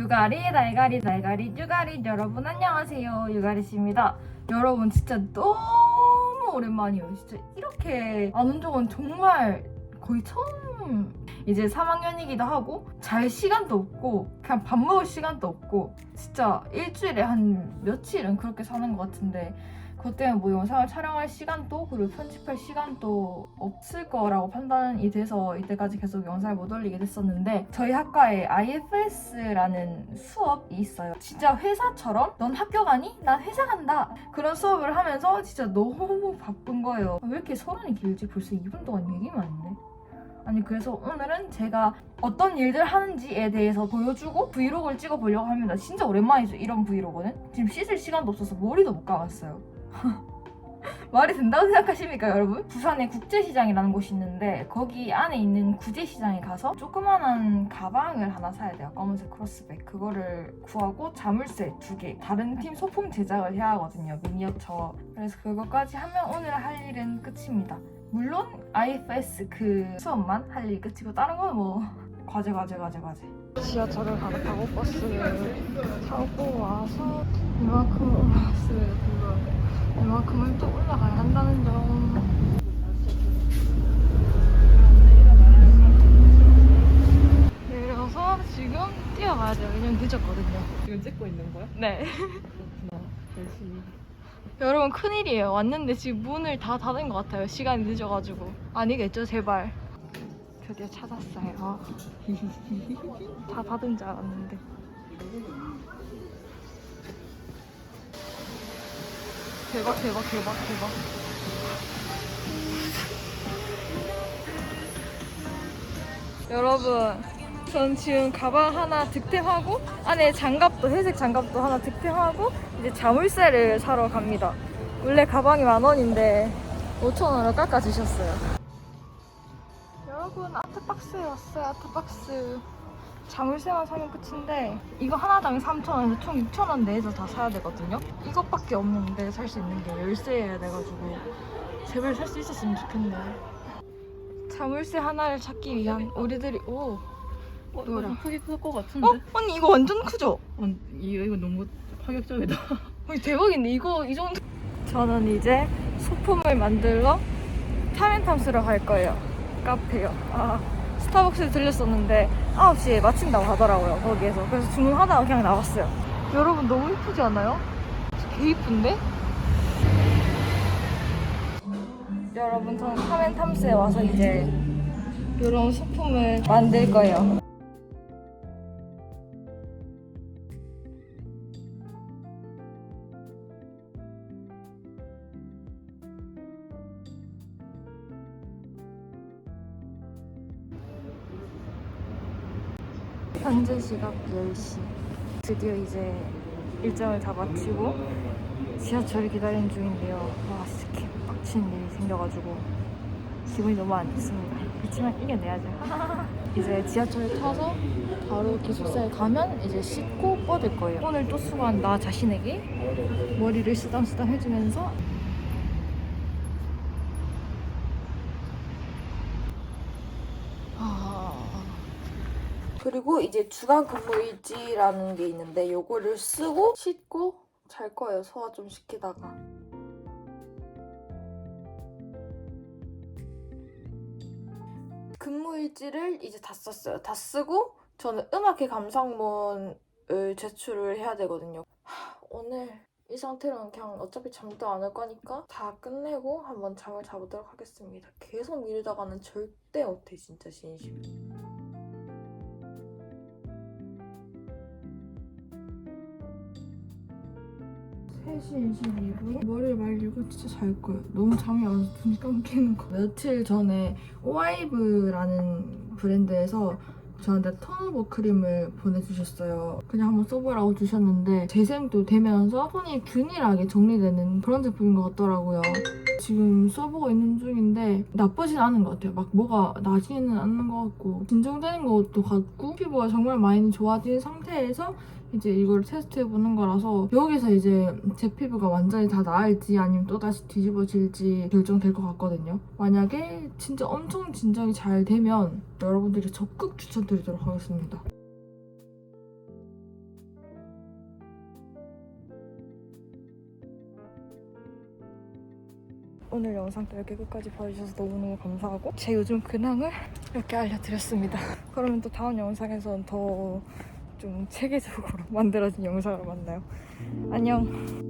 유가리 날가리 날가리 유가리. 여러분 안녕하세요. 유가리 씨입니다. 여러분 진짜 너무 오랜만이에요. 진짜 이렇게 안 온 적은 정말 거의 처음. 이제 3학년이기도 하고 잘 시간도 없고 그냥 밥 먹을 시간도 없고 진짜 일주일에 한 며칠은 그렇게 사는 것 같은데 그것 때문에 뭐 영상을 촬영할 시간도 그리고 편집할 시간도 없을 거라고 판단이 돼서 이때까지 계속 영상을 못 올리게 됐었는데 저희 학과에 IFS라는 수업이 있어요. 진짜 회사처럼 넌 학교 가니? 난 회사 간다. 그런 수업을 하면서 진짜 너무 바쁜 거예요. 왜 이렇게 서론이 길지? 벌써 2분 동안 얘기만 했네. 아니 그래서 오늘은 제가 어떤 일들 하는지에 대해서 보여주고 브이로그를 찍어보려고 합니다. 진짜 오랜만이죠 이런 브이로그는. 지금 씻을 시간도 없어서 머리도 못 감았어요. 말이 된다고 생각하십니까 여러분? 부산에 국제시장이라는 곳이 있는데 거기 안에 있는 구제시장에 가서 조그만한 가방을 하나 사야 돼요. 검은색 크로스백. 그거를 구하고 자물쇠 두 개. 다른 팀 소품 제작을 해야 하거든요 미니어처. 그래서 그거까지 하면 오늘 할 일은 끝입니다. 물론 IFS 그 수업만 할 일 끝이고 다른 건 뭐. 과제 과제 과제 과제 지하철을 갈아타고 버스를 타고 와서 이만큼 올라왔어요 이만큼은 또 올라가야 한다는 점. 내려서 지금 뛰어가야 돼요. 왜냐면 늦었거든요. 지금 찍고 있는 거야? 네. 그렇구나. 열심히. 여러분 큰일이에요. 왔는데 지금 문을 다 닫은 것 같아요. 시간이 늦어가지고. 아니겠죠, 제발. 드디어 찾았어요. 다 닫은 줄 알았는데. 대박, 대박, 대박, 대박. 여러분, 전 지금 가방 하나 득템하고 안에 장갑도 회색 장갑도 하나 득템하고 이제 자물쇠를 사러 갑니다. 원래 가방이 만 원인데 5천 원으로 깎아 주셨어요. 여러분 아트박스에 왔어요. 아트박스. 자물쇠만 사면 끝인데 이거 하나당 3,000원에서 총 6,000원 내에서 다 사야 되거든요. 이것밖에 없는데 살 수 있는 게 열쇠여야 돼가지고 제발 살 수 있었으면 좋겠네. 자물쇠 하나를 찾기 위한 우리들이 오 어? 이거 좀 크게 클 것 같은데? 어? 언니 이거 완전 크죠? 어, 이거, 이거 너무 파격적이다. 어, 대박인데 이거 이 정도 저는 이제 소품을 만들러 타멘탐스로 갈 거예요 카페요 아 스타벅스에 들렸었는데 9시에 마친다고 하더라고요 거기에서 그래서 주문하다가 그냥 나왔어요 여러분 너무 이쁘지 않아요? 개 이쁜데? 여러분 저는 타멘탐스에 와서 이제 이런 소품을 만들 거예요 현재 시각 10시. 드디어 이제 일정을 다 마치고 지하철을 기다리는 중인데요. 와, 진짜 개빡치는 일이 생겨가지고 기분이 너무 안 좋습니다. 그렇지만 이겨내야죠. 이제 지하철을 타서 바로 기숙사에 가면 이제 씻고 뻗을 거예요. 오늘 또 수고한 나 자신에게 머리를 쓰담쓰담 해주면서 아... 그리고 이제 주간 근무일지라는 게 있는데 요거를 쓰고 씻고 잘 거예요. 소화 좀 시키다가. 근무일지를 이제 다 썼어요. 다 쓰고 저는 음악회 감상문을 제출을 해야 되거든요. 하, 오늘 이 상태로는 그냥 어차피 잠도 안 올 거니까 다 끝내고 한번 잠을 자보도록 하겠습니다. 계속 미루다가는 절대 못해 진짜 진심. 시 22분 머리를 말리고 진짜 잘 거예요. 너무 잠이 안 와서 눈이 감기는 거. 며칠 전에 오아이브라는 브랜드에서 저한테 턴오버 크림을 보내주셨어요. 그냥 한번 써보라고 주셨는데 재생도 되면서 톤이 균일하게 정리되는 그런 제품인 것 같더라고요. 지금 써보고 있는 중인데 나쁘진 않은 것 같아요. 막 뭐가 나지는 않는 것 같고 진정되는 것도 같고 피부가 정말 많이 좋아진 상태에서 이제 이걸 테스트해보는 거라서 여기서 이제 제 피부가 완전히 다 나을지 아니면 또다시 뒤집어질지 결정될 것 같거든요. 만약에 진짜 엄청 진정이 잘 되면 여러분들이 적극 추천드리도록 하겠습니다. 오늘 영상도 이렇게 끝까지 봐주셔서 너무너무 감사하고 제 요즘 근황을 이렇게 알려드렸습니다. 그러면 또 다음 영상에서는 더 좀 체계적으로 만들어진 영상으로 만나요. 안녕.